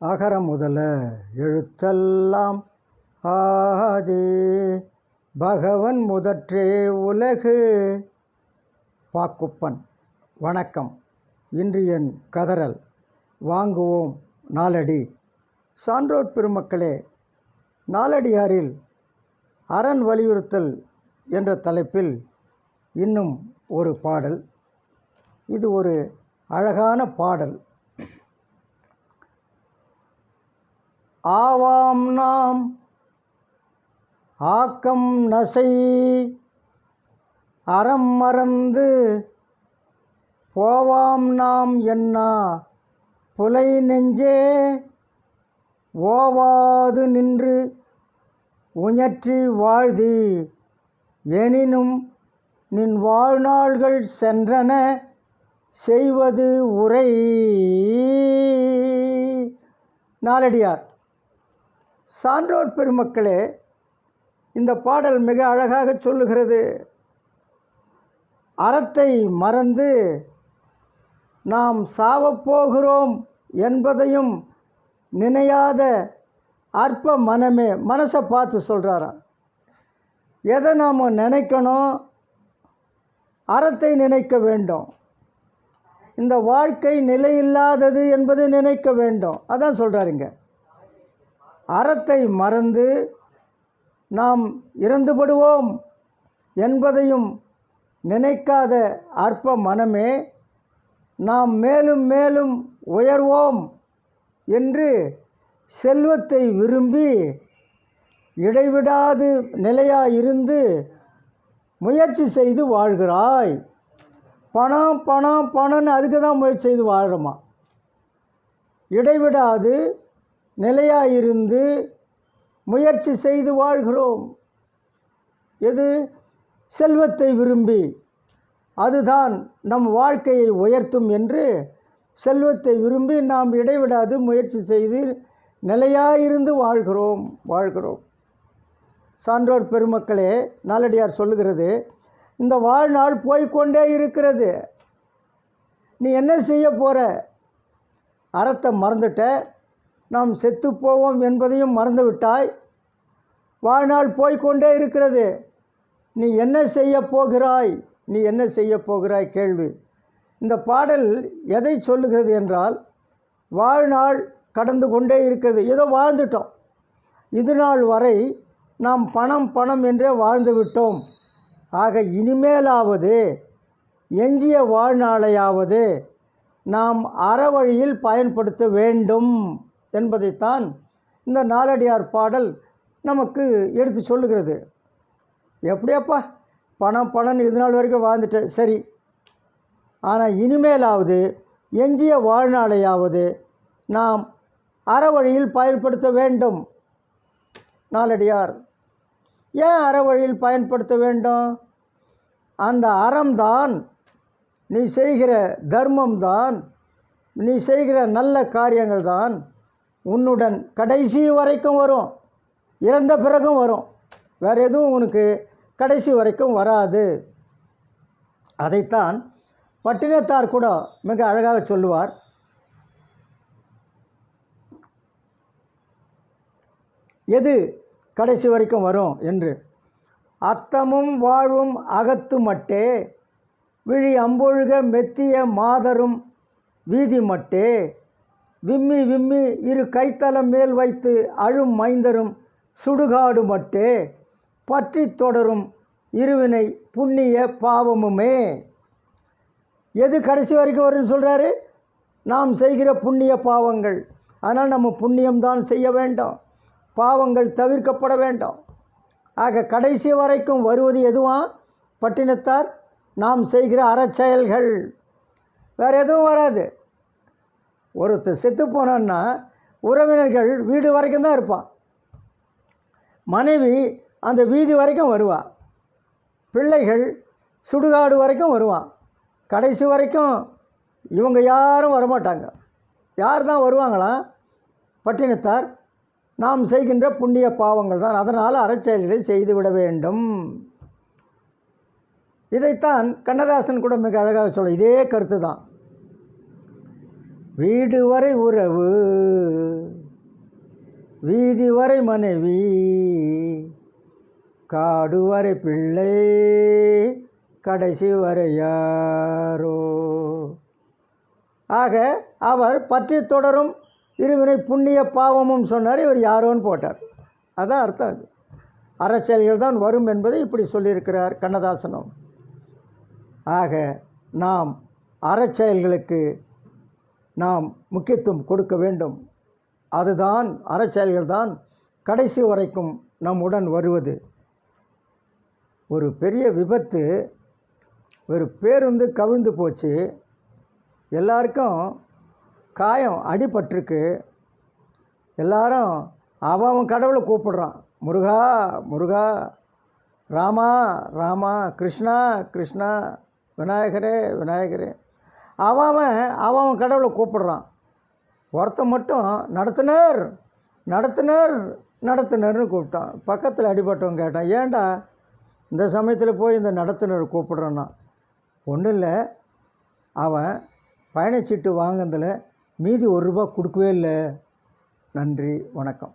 அகரம் முதல எழுத்தெல்லாம் ஆதி. பகவன் முதற்றே உலகு. பாக்குப்பன் வணக்கம். இன்று என் கதறல். வாங்குவோம் நாலடி சான்றோர் பெருமக்களே நாலடியாரில் அரண் வலியுறுத்தல் என்ற தலைப்பில் இன்னும் ஒரு பாடல். இது ஒரு அழகான பாடல். ஆவாம் நாம். ஆக்கம் நசை. அறம் மறந்து போவாம் நாம் என்னா. புலை நெஞ்சே. ஓவாது நின்று உயற்றி வாழ்தி. எனினும் நின் வாழ்நாள்கள் சென்றன செய்வது உரை. நாலடியார். சான்றோர் பெருமக்களே இந்த பாடல் மிக அழகாக சொல்லுகிறது. அறத்தை மறந்து நாம் சாவப்போகிறோம் என்பதையும் நினையாத அற்ப மனமே மனசை பார்த்து சொல்கிறாராம் எதை நாம் நினைக்கணும்? அறத்தை நினைக்க வேண்டும். இந்த வாழ்க்கை நிலையில்லாதது என்பதை நினைக்க வேண்டும். அதான் சொல்கிறாருங்க அறத்தை மறந்து நாம் இறந்துபடுவோம் என்பதையும் நினைக்காத அற்ப மனமே நாம் மேலும் மேலும் உயர்வோம் என்று செல்வத்தை விரும்பி இடைவிடாது நிலையாக இருந்து முயற்சி செய்து வாழ்கிறாய். பணம் பணம் பணம்னு அதுக்கு தான் முயற்சி செய்து வாழ்கிறோமா இடைவிடாது நிலையாக இருந்து முயற்சி செய்து வாழ்கிறோம். எது? செல்வத்தை விரும்பி. அதுதான் நம் வாழ்க்கையை உயர்த்தும் என்று செல்வத்தை விரும்பி நாம் இடைவிடாது முயற்சி செய்து நிலையாயிருந்து வாழ்கிறோம் வாழ்கிறோம். சான்றோர் பெருமக்களே நாலடியார் சொல்லுகிறது இந்த வாழ்நாள் போய்க்கொண்டே இருக்கிறது. நீ என்ன செய்ய போகிற அறத்தை மறந்துட்ட. நாம் செத்துப்போவோம் என்பதையும் மறந்துவிட்டாய். வாழ்நாள் போய்க்கொண்டே இருக்கிறது. நீ என்ன செய்ய போகிறாய்? நீ என்ன செய்ய போகிறாய்? கேள்வி. இந்த பாடல் எதை சொல்லுகிறது என்றால் வாழ்நாள் கடந்து கொண்டே இருக்கிறது. ஏதோ வாழ்ந்துட்டோம். இது நாள் வரை நாம் பணம் பணம் என்றே வாழ்ந்து விட்டோம். ஆக இனிமேலாவது எஞ்சிய வாழ்நாளையாவது நாம் அறவழியில் பயன்படுத்த வேண்டும். என்பதைத்தான் இந்த நாலடியார் பாடல் நமக்கு எடுத்து சொல்லுகிறது. எப்படியாப்பா? பணம் பணம் இது நாள் வரைக்கும் வாழ்ந்துட்டேன் சரி. ஆனால் இனிமேலாவது எஞ்சிய வாழ்நாளையாவது நாம் அறவழியில் பயன்படுத்த வேண்டும். நாலடியார் ஏன் அறவழியில் பயன்படுத்த வேண்டும்? அந்த அறம்தான் நீ செய்கிற தர்மம்தான் நீ செய்கிற நல்ல காரியங்கள் தான் உன்னுடன் கடைசி வரைக்கும் வரும். இறந்த பிறகும் வரும். வேறு எதுவும் உனக்கு கடைசி வரைக்கும் வராது. அதைத்தான் பட்டினத்தார் கூட மிக அழகாக சொல்லுவார். எது கடைசி வரைக்கும் வரும் என்று. அத்தமும் வாழும் அகத்து மட்டே விழி அம்பொழுக மெத்திய மாதரும் வீதி மட்டே விம்மி விம்மி இரு கைத்தலம் மேல் வைத்து அழும் மைந்தரும் சுடுகாடு மட்டே பற்றி தொடரும் இருவினை புண்ணிய பாவமுமே. எது கடைசி வரைக்கும் வரும்னு சொல்கிறாரு நாம் செய்கிற புண்ணிய பாவங்கள். அதனால் நம்ம புண்ணியம்தான் செய்ய வேண்டும். பாவங்கள் தவிர்க்கப்பட வேண்டும். ஆக கடைசி வரைக்கும் வருவது எதுவா? பட்டினத்தார் நாம் செய்கிற அறச்செயல்கள். வேறு எதுவும் வராது. ஒருத்தர் செத்து போனான்னா உறவினர்கள் வீடு வரைக்கும் தான் இருப்பான். மனைவி அந்த வீதி வரைக்கும் வருவாள் பிள்ளைகள் சுடுகாடு வரைக்கும் வருவான் கடைசி வரைக்கும் இவங்க யாரும் வரமாட்டாங்க. யார் தான் வருவாங்களாம் பட்டினத்தார். நாம் செய்கின்ற புண்ணிய பாவங்கள் தான். அதனால் அறச்செயல்களை செய்துவிட வேண்டும். இதைத்தான் கண்ணதாசன் கூட மிக அழகாக சொல்ல இதே கருத்து தான். வீடு வரை உறவு வீதி வரை மனைவி காடு வரை பிள்ளை கடைசி வரை யாரோ. ஆக அவர் பற்றி தொடரும் இருவினை புண்ணிய பாவமும் சொன்னார். இவர் யாரோன்னு போட்டார். அதான் அர்த்தம் அது. அரசியல்கள் தான் வரும் என்பதை இப்படி சொல்லியிருக்கிறார் கண்ணதாசனும். ஆக நாம் அறச்செயல்களுக்கு நாம் முக்கியத்துவம் கொடுக்க வேண்டும். அதுதான் அறச்செயல்கள் தான் கடைசி வரைக்கும் நம்முடன் வருவது. ஒரு பெரிய விபத்து ஒரு பேருந்து கவிழ்ந்து போச்சு. எல்லாருக்கும் காயம் அடிபட்டிருக்கு. எல்லாரும் அவன் அவன் கடவுளை கூப்பிடுறான். முருகா முருகா ராமா ராமா கிருஷ்ணா கிருஷ்ணா விநாயகரே விநாயகரே. அவன் அவன் அவன் கடவுளை கூப்பிடுறான். ஒருத்தன் மட்டும் நடத்துனர் நடத்துனர் நடத்துனர்னு கூப்பிட்டான். பக்கத்தில் அடிபட்டவன் கேட்டான் ஏன்டா இந்த சமயத்தில் போய் இந்த நடத்துனர் கூப்பிடுறான்னா? ஒன்றும் இல்லை. அவன் பயணச்சீட்டு வாங்கினதில் மீதி ஒரு ரூபா கொடுக்கவே இல்லை. நன்றி வணக்கம்.